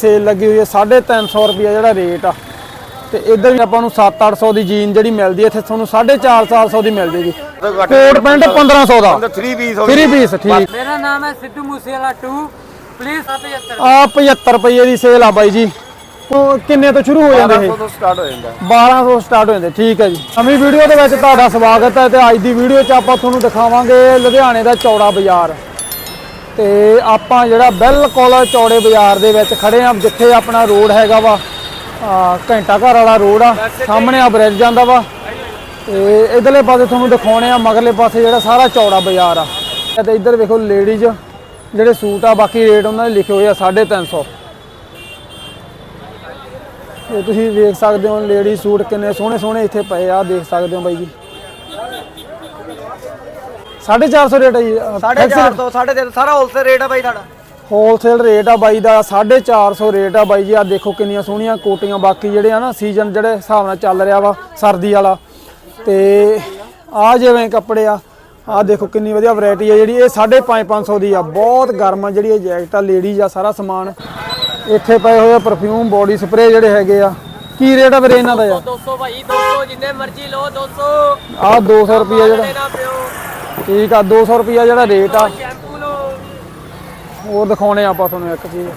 Sale ਲੱਗੀ ਹੋਈ ਹੈ 350 ਰੁਪਏ ਜਿਹੜਾ ਰੇਟ ਆ। ਤੇ ਇੱਧਰ ਵੀ ਆਪਾਂ ਨੂੰ 7-800 ਦੀ ਜੀਨ ਜਿਹੜੀ ਮਿਲਦੀ ਹੈ ਇੱਥੇ ਤੁਹਾਨੂੰ 4-500 ਦੀ ਮਿਲਦੀ ਜੀ। ਕੋਟ ਪੈਂਟ 1500 ਦਾ। 3 ਪੀਸ 3 ਪੀਸ ਠੀਕ। ਮੇਰਾ ਨਾਮ ਹੈ ਸਿੱਧੂ ਮੂਸੇਵਾਲਾ 2 ਪਲੀਜ਼ 75 ਆ 75 ਰੁਪਏ ਦੀ ਸੇਲ ਆ ਬਾਈ ਜੀ। ਉਹ ਕਿੰਨੇ ਤੋਂ ਸ਼ੁਰੂ ਹੋ ਜਾਂਦੇ ਇਹ? 1200 ਸਟਾਰਟ ਹੋ ਜਾਂਦਾ। 1200 ਸਟਾਰਟ ਹੋ ਜਾਂਦਾ ਠੀਕ ਹੈ ਜੀ। ਨਵੀਂ ਵੀਡੀਓ ਦੇ ਵਿੱਚ ਤੁਹਾਡਾ ਸਵਾਗਤ ਹੈ ਤੇ ਅੱਜ ਦੀ ਵੀਡੀਓ 'ਚ ਆਪਾਂ ਤੁਹਾਨੂੰ ਦਿਖਾਵਾਂਗੇ ਲੁਧਿਆਣੇ ਦਾ ਚੌੜਾ ਬਾਜ਼ਾਰ। ਤੇ ਆਪਾਂ ਜਿਹੜਾ ਬਿਲਕੁਲ ਚੌੜੇ ਬਾਜ਼ਾਰ ਦੇ ਵਿੱਚ ਖੜੇ ਆ ਜਿੱਥੇ ਆਪਣਾ ਰੋਡ ਹੈਗਾ ਵਾ ਆ, ਘੰਟਾ ਘਰ ਵਾਲਾ ਰੋਡ ਆ ਸਾਹਮਣੇ ਆ ਬ੍ਰਿਜ ਜਾਂਦਾ ਵਾ। ਤੇ ਇਧਰਲੇ ਪਾਸੇ ਤੁਹਾਨੂੰ ਦਿਖਾਉਣੇ ਆ ਮਗਰਲੇ ਪਾਸੇ ਜਿਹੜਾ ਸਾਰਾ ਚੌੜਾ ਬਾਜ਼ਾਰ ਆ। ਤੇ ਇੱਧਰ ਵੇਖੋ ਲੇਡੀਜ਼ ਜਿਹੜੇ ਸੂਟ ਆ ਬਾਕੀ ਰੇਟ ਉਹਨਾਂ ਦੇ ਲਿਖੇ ਹੋਏ ਆ 350 ਇਹ ਤੁਸੀਂ ਵੇਖ ਸਕਦੇ ਹੋ ਲੇਡੀ ਸੂਟ ਕਿੰਨੇ ਸੋਹਣੇ ਸੋਹਣੇ ਇੱਥੇ ਪਏ ਆ ਦੇਖ ਸਕਦੇ ਹੋ ਬਾਈ ਜੀ। 450 ਰੇਟ ਹੈ ਜੀ 450 ਤੋਂ 3.5 ਸਾਰਾ ਹੋਲਸੇਲ ਰੇਟ ਹੈ ਬਾਈ ਤੁਹਾਡਾ। ਹੋਲਸੇਲ ਰੇਟ ਆ ਬਾਈ ਦਾ 450 ਰੇਟ ਆ ਬਾਈ ਜੀ ਆ ਦੇਖੋ ਕਿੰਨੀਆਂ ਸੋਹਣੀਆਂ ਕੋਟੀਆਂ ਬਾਕੀ ਜਿਹੜੇ ਆ ਨਾ ਸੀਜ਼ਨ ਜਿਹੜੇ ਹਿਸਾਬ ਨਾਲ ਚੱਲ ਰਿਹਾ ਵਾ ਸਰਦੀ ਵਾਲਾ। ਤੇ ਆ ਜਿਵੇਂ ਕੱਪੜੇ ਆ ਆ ਦੇਖੋ ਕਿੰਨੀ ਵਧੀਆ ਵੈਰਾਈਟੀ ਆ ਜਿਹੜੀ ਇਹ 550 ਦੀ ਆ। ਬਹੁਤ ਗਰਮ ਆ ਜਿਹੜੀ ਇਹ ਜੈਕਟ ਆ ਲੇਡੀਜ਼ ਆ ਸਾਰਾ ਸਮਾਨ। ਇੱਥੇ ਪਏ ਹੋਏ ਆ ਪਰਫਿਊਮ ਬੋਡੀ ਸਪਰੇ ਜਿਹੜੇ ਹੈਗੇ ਆ। ਕੀ ਰੇਟ ਆ ਵੀਰੇ ਇਹਨਾਂ ਦਾ ਯਾਰ? 200 ਭਾਈ 200 ਜਿੰਨੇ ਮਰਜ਼ੀ ਲਓ 200 ਆ 200 ਰੁਪਿਆ ਜਿਹੜਾ ਠੀਕ ਆ 200 ਰੁਪਿਆ ਜਿਹੜਾ ਰੇਟ ਆ। ਹੋਰ ਦਿਖਾਉਣੇ ਆ ਆਪਾਂ ਤੁਹਾਨੂੰ ਇੱਕ ਚੀਜ਼।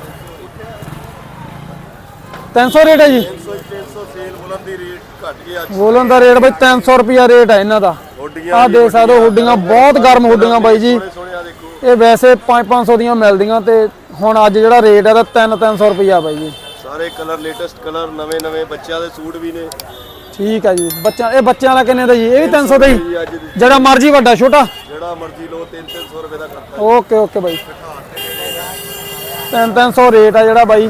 300 ਰੇਟ ਹੈ ਜੀ। 300 ਸੇਲ ਬੁਲੰਦ ਦੀ ਰੇਟ ਘਟ ਗਿਆ ਬੋਲਣ ਦਾ ਰੇਟ ਬਈ 300 ਰੁਪਿਆ ਰੇਟ ਹੈ ਇਹਨਾਂ ਦਾ। ਹੋਡੀਆਂ ਆਹ ਦੇਖ ਸਕਦੇ ਹੋ ਹੁੱਡੀਆਂ। ਬਹੁਤ ਗਰਮ ਹੁੱਡੀਆਂ ਬਾਈ ਜੀ। ਸੋਹਣੇ ਆ ਦੇਖੋ। ਇਹ ਵੈਸੇ 5-500 ਦੀਆਂ ਮਿਲਦੀਆਂ ਤੇ ਹੁਣ ਅੱਜ ਜਿਹੜਾ ਰੇਟ ਹੈ ਤਾਂ 3-300 ਰੁਪਿਆ ਬਾਈ ਜੀ। ਸਾਰੇ ਕਲਰ ਲੇਟੈਸਟ ਕਲਰ ਨਵੇਂ ਨਵੇਂ ਬੱਚਿਆਂ ਦੇ ਸੂਟ ਵੀ ਨੇ। ਠੀਕ ਹੈ ਜੀ। ਬੱਚਾ ਇਹ ਬੱਚਿਆਂ ਦਾ ਕਿੰਨੇ ਦਾ ਜੀ? ਇਹ ਵੀ 300 ਦਾ ਹੀ। ਜੀ ਅੱਜ ਦੀ ਜਿਹੜਾ ਮਰਜ਼ੀ ਵੱਡਾ ਛੋਟਾ। ਜਿਹੜਾ ਮਰਜ਼ੀ ਲਓ 3-300 ਰੁਪਏ ਦਾ ਕਰਤਾ ਓਕੇ ਓਕੇ ਬਾਈ। 3-300 ਰੇਟ ਆ ਜਿਹੜਾ ਬਾਈ।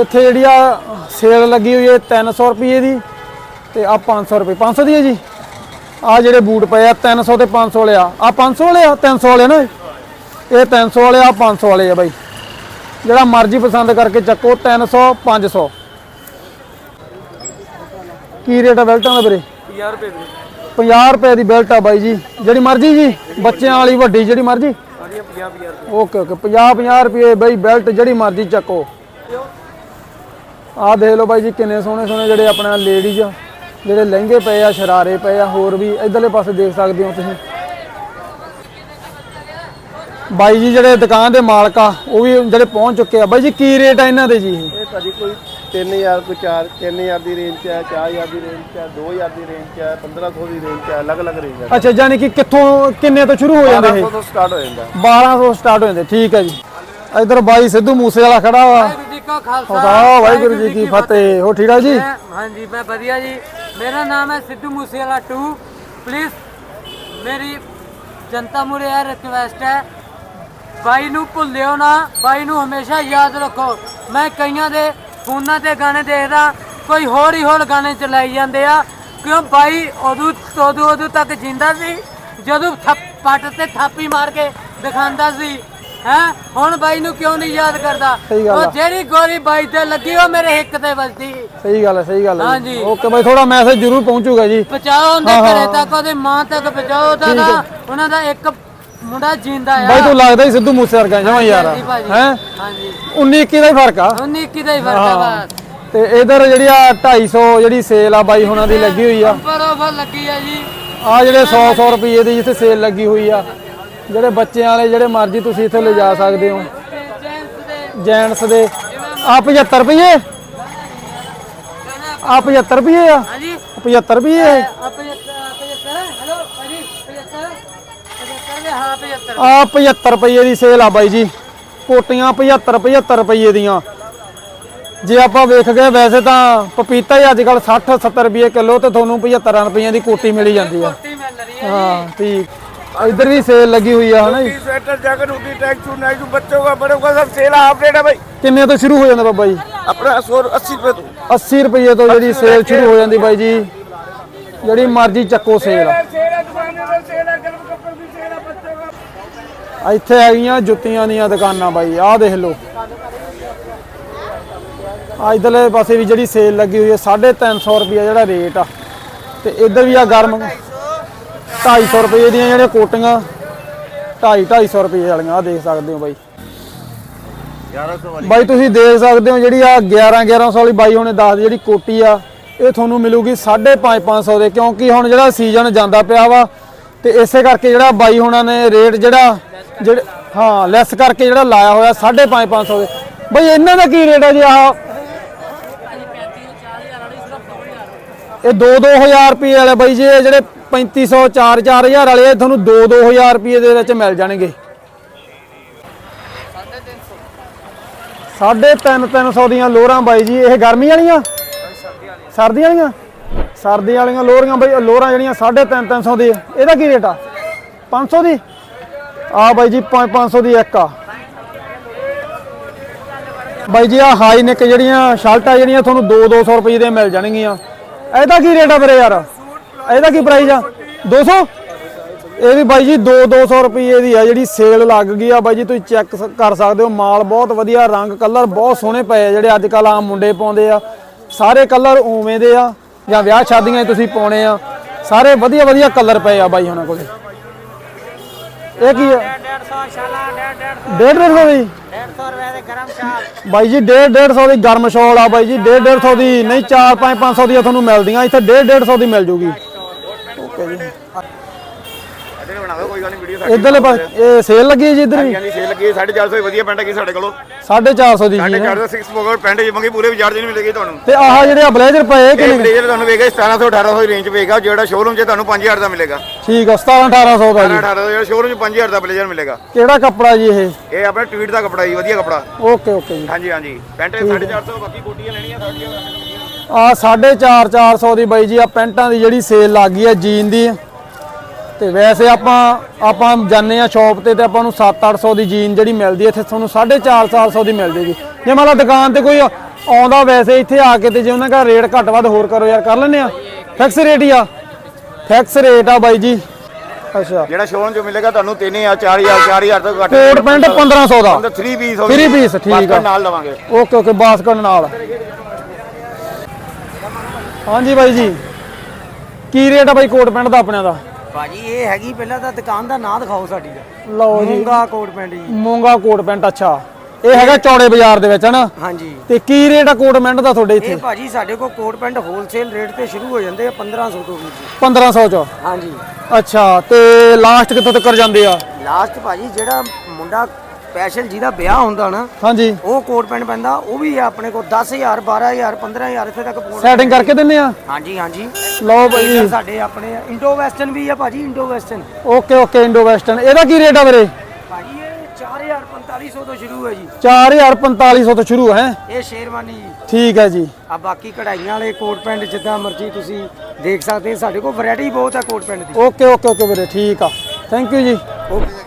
ਇੱਥੇ ਜਿਹੜੀ ਆ ਸੇਲ ਲੱਗੀ ਹੋਈ ਹੈ 300 ਰੁਪਏ ਦੀ ਤੇ ਆ 500 ਰੁਪਏ। 500 ਦੀ ਹੈ ਜੀ? ਆ ਜਿਹੜੇ ਬੂਟ ਪਏ ਆ 300 ਤੇ 500 ਵਾਲੇ ਆ। ਆ 500 ਵਾਲੇ ਆ? 300 ਵਾਲੇ ਨਾ? ਇਹ 300 ਵਾਲੇ ਆ 500 ਵਾਲੇ ਆ ਬਾਈ। ਜਿਹੜਾ ਮਰਜ਼ੀ ਪਸੰਦ ਕਰਕੇ ਚੱਕੋ 300 500 ਕੀ ਰੇਟ ਆ ਬੈਲਟਾਂ ਦਾ ਵੀਰੇ? 50 ਰੁਪਏ ਦੇ। 50 ਰੁਪਏ ਦੀ ਬੈਲਟ ਆ ਬਾਈ ਜੀ। ਜਿਹੜੀ ਮਰਜ਼ੀ ਜੀ ਬੱਚਿਆਂ ਵਾਲੀ ਵੱਡੀ ਜਿਹੜੀ ਮਰਜ਼ੀ। ਸਾਰੀਆਂ 50 50 ਰੁਪਏ। ਓਕੇ ਓਕੇ 50 50 ਰੁਪਏ ਬਾਈ ਬੈਲਟ ਜਿਹੜੀ ਮਰਜ਼ੀ ਚੱਕੋ। ਆਹ ਦੇਖ ਲਓ ਬਾਈ ਜੀ ਕਿੰਨੇ ਸੋਹਣੇ ਸੋਹਣੇ ਜਿਹੜੇ ਆਪਣਾ ਲੇਡੀਜ਼ ਜਿਹੜੇ ਲਹਿੰਗੇ ਪਏ ਆ ਸ਼ਰਾਰੇ ਪਏ ਆ ਹੋਰ ਵੀ ਇਧਰਲੇ ਪਾਸੇ ਦੇਖ ਸਕਦੇ ਹੋ ਤੁਸੀਂ। ਬਾਈ ਜੀ ਜਿਹੜੇ ਦੁਕਾਨ ਦੇ ਮਾਲਕ ਆ ਉਹ ਵੀ ਜਿਹੜੇ ਪਹੁੰਚ ਚੁੱਕੇ ਆ। ਬਾਈ ਜੀ ਕੀ ਰੇਟ ਆ ਇਹਨਾਂ ਦੇ ਜੀ ਇਹ? ਇਹ ਭਾਜੀ ਕੋਈ 3000 ਕੋਈ 4 3000 ਦੀ ਰੇਂਜ 'ਚ ਹੈ 4000 ਦੀ ਰੇਂਜ 'ਚ ਹੈ 2000 ਦੀ ਰੇਂਜ 'ਚ ਹੈ 1500 ਦੀ ਰੇਂਜ 'ਚ ਹੈ ਅਲੱਗ-ਅਲੱਗ ਰੇਂਜ ਹੈ। ਅੱਛਾ ਯਾਨੀ ਕਿ ਕਿੱਥੋਂ ਕਿੰਨੇ ਤੋਂ ਸ਼ੁਰੂ ਹੋ ਜਾਂਦੇ ਇਹ? 1200 ਤੋਂ ਸਟਾਰਟ ਹੋ ਜਾਂਦਾ। 1200 ਸਟਾਰਟ ਹੋ ਜਾਂਦੇ ਠੀਕ ਹੈ ਜੀ। ਇਧਰ ਬਾਈ ਸਿੱਧੂ ਮੂਸੇ ਵਾਲਾ ਖੜਾ ਵਾ। ਵਾਹਿਗੁਰੂ ਜੀ ਕਾ ਖਾਲਸਾ। ਖੁਦਾ ਵਾਹਿਗੁਰੂ ਜੀ ਕੀ ਫਤਿਹ। ਹੋ ਠੀਕ ਆ ਜੀ? ਮੈਂ- ਹਾਂਜੀ ਮੈਂ ਵਧੀਆ ਜੀ। ਮੇਰਾ ਨਾਮ ਹੈ ਸਿੱਧੂ ਮੂਸੇਵਾਲਾ ਟੂ। ਪਲੀਜ਼ ਮੇਰੀ ਜਨਤਾ ਮੁਰੇ ਇਹ ਰਿਕਵੈਸਟ ਹੈ। ਬਾਈ ਨੂੰ ਭੁੱਲਿਓ ਨਾ। ਬਾਈ ਨੂੰ ਹਮੇਸ਼ਾ ਯਾਦ ਰੱਖੋ। ਮੈਂ ਕਈਆਂ ਦੇ ਫੋਨਾਂ ਤੇ ਗਾਣੇ ਦੇਖਦਾ ਕੋਈ ਹੋਰ ਹੀ ਹੋਰ ਗਾਣੇ ਚਲਾਈ ਜਾਂਦੇ ਆ। ਕਿਉਂ ਬਾਈ ਉਦੋਂ ਉਦੋਂ ਉਦੋਂ ਤੱਕ ਜਿੰਦਾ ਸੀ ਜਦੋਂ ਥੱਪ ਪੱਟ ਤੇ ਥਾਪੀ ਮਾਰ ਕੇ ਦਿਖਾਉਂਦਾ ਸੀ ਹੈ? ਹੁਣ ਬਾਈ ਨੂੰ ਕਿਉਂ ਨਹੀਂ ਯਾਦ ਕਰਦਾ? ਸਹੀ ਗੱਲ ਆ। ਉਹ ਜਿਹੜੀ ਗੋਲੀ ਬਾਈ ਤੇ ਲੱਗੀ ਉਹ ਮੇਰੇ ਹਿੱਕ ਤੇ ਵੱਜਦੀ। ਸਹੀ ਗੱਲ ਹੈ ਸਹੀ ਗੱਲ ਹੈ ਹਾਂਜੀ। ਓਕੇ ਬਾਈ ਥੋੜਾ ਮੈਸੇਜ ਜ਼ਰੂਰ ਪਹੁੰਚੂਗਾ ਜੀ। ਪਹੁੰਚਾਓ ਉਹਦੇ ਹਾਂ, ਹਾਂ, ਘਰੇ ਹਾਂ। ਤੱਕ ਉਹਦੀ ਮਾਂ ਤੱਕ ਪਹੁੰਚਾਓ ਉਹਦਾ ਉਹਨਾਂ ਦਾ ਇੱਕ ਮੁੰਡਾ ਜਿੰਦਾ ਆ। ਬਾਈ ਤੂੰ ਲੱਗਦਾ ਹੀ ਸਿੱਧੂ ਮੂਸੇ ਵਰਗਾ ਜਮਾ ਯਾਰ ਹਾਂਜੀ ਭਾਜੀ। ਹੈ? ਹਾਂਜੀ। 19 21 ਦਾ ਹੀ ਫ਼ਰਕ ਆ। 19 21 ਦਾ ਹੀ ਫ਼ਰਕ ਆ ਹਾਂ। ਬਸ। ਤੇ ਇਧਰ ਜਿਹੜੀ ਆ 250 ਜਿਹੜੀ ਸੇਲ ਆ ਬਾਈ ਹੁਣਾਂ ਦੀ ਲੱਗੀ ਹੋਈ ਆ। ਉੱਪਰ ਆਫਰ ਲੱਗੀ ਆ ਜੀ। ਆ ਜਿਹੜੇ 100 100 ਰੁਪਏ ਦੀ ਜਿੱਥੇ ਸੇਲ ਲੱਗੀ ਹੋਈ ਆ। ਜਿਹੜੇ ਬੱਚਿਆਂ ਵਾਲੇ ਜਿਹੜੇ ਮਰਜ਼ੀ ਤੁਸੀਂ ਇੱਥੇ ਲਿਜਾ ਸਕਦੇ ਹੋ। ਜੈਂਟਸ ਦੇ। ਜੈਂਟਸ ਦੇ ਆ 75 ਰੁਪਏ ਆ 75 ਰੁਪਏ ਆ? ਹਾਂਜੀ। 75 ਰੁਪਏ ਇਹ? ਆ 75 ਹੈਲੋ ਭਾਜੀ 75 75 ਦੇ ਹਾਂ 75 ਆ 75 ਰੁਪਏ ਦੀ ਸੇਲ ਆ ਬਾਈ ਜੀ। ਕੋਟੀਆਂ 75 ਰੁਪਏ ਦੀਆਂ। ਜੇ ਆਪਾਂ ਵੇਖ ਗਏ ਵੈਸੇ ਤਾਂ ਪਪੀਤਾ ਹੀ ਅੱਜ ਕੱਲ 60 70 ਰੁਪਏ ਕਿਲੋ ਤੇ ਤੁਹਾਨੂੰ 75 ਰੁਪਏ ਦੀ ਕੋਟੀ ਮਿਲ ਜਾਂਦੀ ਆ। ਇਧਰ ਵੀ ਸੇਲ ਲੱਗੀ ਹੋਈ ਆ ਹਨਾ ਜੀ? ਸਵੈਟਰ ਜੈਕਟ ਉਦੀ ਟੈਗ ਚੂ ਨਾਈਟ ਬੱਚੋ ਦਾ ਬੜੇ ਦਾ ਸਭ ਸੇਲ ਆਪ ਰੇਟ ਆ ਬਾਈ। ਕਿੰਨੇ ਤੋਂ ਸ਼ੁਰੂ ਹੋ ਜਾਂਦਾ ਬਾਬਾ ਜੀ? ਆਪਣਾ 180 ਰੁਪਏ ਤੋਂ। 80 ਰੁਪਏ ਤੋਂ ਜਿਹੜੀ ਸੇਲ ਸ਼ੁਰੂ ਹੋ ਜਾਂਦੀ ਬਾਈ ਜੀ। ਜਿਹੜੀ ਮਰਜ਼ੀ ਚੱਕੋ ਸੇਲ ਆ। ਇੱਥੇ ਹੈਗੀਆਂ ਜੁੱਤੀਆਂ ਦੀਆਂ ਦੁਕਾਨਾਂ ਬਾਈ ਆਹ ਦੇਖ ਲਓ। ਆ ਇਧਰਲੇ ਪਾਸੇ ਵੀ ਜਿਹੜੀ ਸੇਲ ਲੱਗੀ ਹੋਈ ਹੈ 350 ਰੁਪਏ ਜਿਹੜਾ ਰੇਟ ਆ। ਤੇ ਇੱਧਰ ਵੀ ਆ ਗਰਮ 250 ਰੁਪਏ ਦੀਆਂ ਜਿਹੜੀਆਂ ਕੋਟੀਆਂ 2.5 250 ਰੁਪਏ ਵਾਲੀਆਂ ਆ ਦੇਖ ਸਕਦੇ ਹੋ ਬਾਈ। 1100 ਵਾਲੀ। ਬਾਈ ਤੁਸੀਂ ਦੇਖ ਸਕਦੇ ਹੋ ਜਿਹੜੀ ਆ 11 1100 ਵਾਲੀ ਬਾਈ ਹੁਣੇ ਦੱਸ ਜਿਹੜੀ ਕੋਟੀ ਆ ਇਹ ਤੁਹਾਨੂੰ ਮਿਲੂਗੀ 5.5 500 ਦੇ ਕਿਉਂਕਿ ਹੁਣ ਜਿਹੜਾ ਸੀਜ਼ਨ ਜਾਂਦਾ ਪਿਆ ਵਾ ਤੇ ਇਸੇ ਕਰਕੇ ਜਿਹੜਾ ਬਾਈ ਹੁਣਾਂ ਨੇ ਰੇਟ ਜਿਹੜਾ ਜਿਹੜੇ ਹਾਂ ਲੈਸ ਕਰਕੇ ਜਿਹੜਾ ਲਾਇਆ ਹੋਇਆ 5.5 500 ਦੇ। ਬਾਈ ਇਹਨਾਂ ਦਾ ਕੀ ਰੇਟ ਹੈ ਜੀ ਆਹ? ਇਹ 2-2000 ਰੁਪਏ ਵਾਲੇ ਬਾਈ ਜੀ, ਇਹ ਜਿਹੜੇ 3500 4-4000 ਵਾਲੇ, ਇਹ ਤੁਹਾਨੂੰ 2-2000 ਰੁਪਏ ਦੇ ਵਿੱਚ ਮਿਲ ਜਾਣਗੇ। ਸਾਢੇ ਤਿੰਨ ਤਿੰਨ ਸੌ ਦੀਆਂ ਲੋਰਾਂ ਬਾਈ ਜੀ, ਇਹ ਗਰਮੀ ਵਾਲੀਆਂ? ਸਰਦੀ ਵਾਲੀਆਂ? ਸਰਦੀ ਵਾਲੀਆਂ ਲੋਰੀਆਂ ਬਾਈ, ਲੋਰਾਂ ਜਿਹੜੀਆਂ ਸਾਢੇ ਤਿੰਨ ਤਿੰਨ ਸੌ ਦੀ ਇਹਦਾ ਕੀ ਰੇਟ ਆ? 500 ਦੀ? ਆ ਬਾਈ ਜੀ 5 500 ਦੀ ਇੱਕ ਆ। ਬਾਈ ਜੀ, ਆ ਹਾਈ ਨੈਕ ਜਿਹੜੀਆਂ ਸ਼ਰਟਾਂ ਜਿਹੜੀਆਂ ਤੁਹਾਨੂੰ 2 200 ਰੁਪਏ ਦੇ ਮਿਲ ਜਾਣਗੀਆਂ। ਇਹਦਾ ਕੀ ਰੇਟ ਆ ਵੀਰੇ ਯਾਰ? ਇਹਦਾ ਕੀ ਪ੍ਰਾਈਸ ਆ? 200 ਇਹ ਵੀ ਬਾਈ ਜੀ 2 200 ਰੁਪਏ ਦੀ ਆ, ਜਿਹੜੀ ਸੇਲ ਲੱਗ ਗਈ ਆ। ਬਾਈ ਜੀ, ਤੁਸੀਂ ਚੈੱਕ ਕਰ ਸਕਦੇ ਹੋ, ਮਾਲ ਬਹੁਤ ਵਧੀਆ, ਰੰਗ ਕਲਰ ਬਹੁਤ ਸੋਹਣੇ ਪਏ ਆ ਜਿਹੜੇ ਅੱਜ ਕੱਲ ਆਮ ਮੁੰਡੇ ਪਾਉਂਦੇ ਆ। ਸਾਰੇ ਕਲਰ ਉਵੇਂ ਦੇ ਆ, ਜਾਂ ਵਿਆਹ ਸ਼ਾਦੀਆਂ ਤੁਸੀਂ ਪਾਉਣੇ ਆ। ਸਾਰੇ ਵਧੀਆ ਵਧੀਆ ਕਲਰ ਪਏ ਆ ਬਾਈ ਉਹਨਾਂ ਕੋਲੇ। ਇਹ ਕੀ ਹੈ 150 ਸ਼ਾਲਾ 150 ਡੇਢ ਡੇਢ ਸੌ ਦੀ। 150 ਰੁਪਏ ਦੇ ਗਰਮ ਸ਼ਾਲ ਬਾਈ ਜੀ, ਡੇਢ ਡੇਢ ਸੌ ਦੀ ਗਰਮ ਸ਼ਾਲ ਆ ਬਾਈ ਜੀ, ਡੇਢ ਡੇਢ ਸੌ ਦੀ, ਨਹੀਂ 4 5 500 ਦੀਆਂ ਤੁਹਾਨੂੰ ਮਿਲਦੀਆਂ, ਇੱਥੇ ਡੇਢ ਡੇਢ ਸੌ ਦੀ ਮਿਲ ਜੂਗੀ। ਓਕੇ ਜੀ। ਇਹਦੇ ਬਣਾ ਦਿਓ ਕੋਈ ਗੱਲ ਨਹੀਂ ਵੀਡੀਓ ਇਧਰਲੇ ਪਾਸੇ ਇਹ ਸੇਲ ਲੱਗੀ ਹੈ ਜੀ ਇੱਧਰ ਵੀ? ਹਾਂਜੀ ਸੇਲ ਲੱਗੀ ਹੈ, 450 ਦੀ ਵਧੀਆ ਪੈਂਟ ਹੈਗੀ ਸਾਡੇ ਕੋਲੋਂ। 450 ਦੀ ਜੀ 450 6 ਪੋਕਟ ਪੈਂਟ ਜਿਵੇਂ ਪੂਰੇ ਬਾਜ਼ਾਰ 'ਚ ਨਹੀਂ ਮਿਲੇਗੀ ਤੁਹਾਨੂੰ। ਤੇ ਆਹ ਜਿਹੜੇ ਬਲੇਜ਼ਰ ਪਏ ਕਿੰਨੇ ਬਲੇਜ਼ਰ ਤੁਹਾਨੂੰ ਵੇਗਾ 1700 1800 ਦੀ ਰੇਂਜ ਪਏਗਾ ਜਿਹੜਾ ਸ਼ੋਰੂਮ 'ਚ ਤੁਹਾਨੂੰ 5000 ਦਾ ਮਿਲੇਗਾ। ਠੀਕ ਆ 17 1800 ਦਾ ਜੀ। 1800 ਜਿਹੜਾ ਸ਼ੋਰੂਮ 'ਚ 5000 ਦਾ ਬਲੇਜ਼ਰ ਮਿਲੇਗਾ। ਕਿਹੜਾ ਕੱਪੜਾ ਜੀ ਇਹ? ਇਹ ਆਪਣਾ ਟਵੀਟ ਦਾ ਕੱਪੜਾ ਜੀ ਵਧੀਆ ਕੱਪੜਾ। ਓਕੇ ਓਕੇ ਜੀ। ਹਾਂਜੀ ਹਾਂਜੀ। ਪੈਂਟ 450 ਬਾਕੀ ਕੋਟੀਆਂ ਲੈਣੀਆਂ ਸਾਡੀਆਂ। ਆ 4.5 400 ਦੀ ਬਾਈ ਜੀ ਆ ਪੈਂਟਾਂ ਦੀ ਜਿਹੜੀ ਸੇਲ ਲੱਗ ਆ ਜੀਨ ਦੀ। ਤੇ ਵੈਸੇ ਆਪਾਂ ਆਪਾਂ ਜਾਂਦੇ ਆ ਸ਼ਾਪ ਤੇ ਤੇ ਆਪਾਂ ਨੂੰ 7-800 ਦੀ ਜੀਨ ਜਿਹੜੀ ਮਿਲਦੀ ਹੈ ਇੱਥੇ ਤੁਹਾਨੂੰ 4.5 400 ਦੀ ਮਿਲ ਜੇਗੀ ਜੇ ਮੰਨ ਲਾ ਦੁਕਾਨ ਤੇ ਕੋਈ ਆਉਂਦਾ ਵੈਸੇ ਇੱਥੇ ਆ ਕੇ ਤੇ ਜੇ ਉਹਨਾਂ ਦਾ ਰੇਟ ਘੱਟ ਵੱਧ ਹੋਰ ਕਰੋ ਯਾਰ ਕਰ ਲੈਨੇ ਆ ਫਿਕਸ ਰੇਟ ਹੀ ਆ। ਫਿਕਸ ਰੇਟ ਆ ਬਾਈ ਜੀ। ਅੱਛਾ। ਜਿਹੜਾ ਸ਼ੋਰੂਮ 'ਚ ਮਿਲੇਗਾ ਤੁਹਾਨੂੰ 3000 4000 4000 ਤੋਂ ਘੱਟ ਕੋਟ ਪੈਂਟ 1500 ਦਾ। 3 ਪੀਸ Three piece, ਠੀਕ ਆ। ਨਾਲ ਲਵਾਂਗੇ ਓਕੇ ਓਕੇ ਬਾਸਕਟ ਨਾਲ। ਹਾਂਜੀ ਬਾਈ ਜੀ। ਕੀ ਰੇਟ ਆ ਬਾਈ ਕੋਟ ਪੈਂਟ ਦਾ ਆਪਣਿਆਂ ਦਾ? ਭਾਜੀ ਇਹ ਹੈਗੀ ਪਹਿਲਾਂ ਤਾਂ ਦੁਕਾਨ ਦਾ ਨਾਂ ਦਿਖਾਓ ਸਾਡੀ ਦਾ। ਲਓ ਜੀ। ਮੂੰਗਾ ਕੋਟ ਪੈਂਟ ਜੀ। ਮੂੰਗਾ ਕੋਟ ਪੈਂਟ ਅੱਛਾ। ਇਹ ਹੈਗਾ ਚੌੜੇ ਬਾਜ਼ਾਰ ਦੇ ਵਿੱਚ ਹਨਾ? ਹਾਂਜੀ। ਤੇ ਕੀ ਰੇਟ ਆ ਕੋਟ ਪੈਂਟ ਦਾ ਤੁਹਾਡੇ ਇੱਥੇ? ਇਹ ਭਾਜੀ ਸਾਡੇ ਕੋਲ ਕੋਟ ਪੈਂਟ ਹੋਲਸੇਲ ਰੇਟ ਤੇ ਸ਼ੁਰੂ ਹੋ ਜਾਂਦੇ ਆ 1500 ਤੋਂ ਵੀ ਜੀ। 1500 ਚ? ਹਾਂਜੀ। ਅੱਛਾ ਤੇ ਲਾਸਟ ਕਿੱਥੋਂ ਤੱਕ ਜਾਂਦੇ ਆ? ਲਾਸਟ ਭਾਜੀ ਜਿਹੜਾ ਮੁੰਡਾ ਸਪੈਸ਼ਲ ਜਿਹਦਾ ਵਿਆਹ ਹੁੰਦਾ ਨਾ ਹਾਂਜੀ। ਉਹ ਕੋਟ ਪੈਂਟ ਪੈਂਦਾ ਉਹ ਵੀ ਆਪਣੇ ਕੋਲ 10000 12000 15000 ਇੱਥੇ ਤੱਕ ਪਹੁੰਚ ਸੈਟਿੰਗ ਕਰਕੇ ਦਿੰਨੇ ਆ? ਹਾਂਜੀ ਹਾਂਜੀ। ਲਓ ਟੇਲਰ ਸਾਡੇ ਆਪਣੇ ਇੰਡੋ ਵੈਸਟਰਨ ਵੀ ਆ ਭਾਜੀ Indo western okay okay Indo western ਇਹਦਾ ਕੀ ਰੇਟ ਆ ਵੀਰੇ? ਭਾਜੀ ਇਹ 4000 4500 ਤੋਂ ਸ਼ੁਰੂ ਹੈ ਜੀ। 4450 ਤੋਂ ਸ਼ੁਰੂ ਹੈ। ਇਹ ਸ਼ੇਰਵਾਨੀ ਜੀ। ਠੀਕ ਹੈ ਜੀ। ਆ ਬਾਕੀ ਕਢਾਈਆਂ ਵਾਲੇ ਕੋਟ ਪੈਂਟ ਜਿੱਦਾਂ ਮਰਜ਼ੀ ਤੁਸੀਂ ਦੇਖ ਸਕਦੇ ਸਾਡੇ ਕੋਲ ਵੈਰਾਈਟੀ ਬਹੁਤ ਹੈ ਕੋਟ ਪੈਂਟ ਦੀ। ਓਕੇ ਓਕੇ ਓਕੇ ਵੀਰੇ ਠੀਕ ਆ। ਥੈਂਕ ਯੂ ਜੀ। ਓਕੇ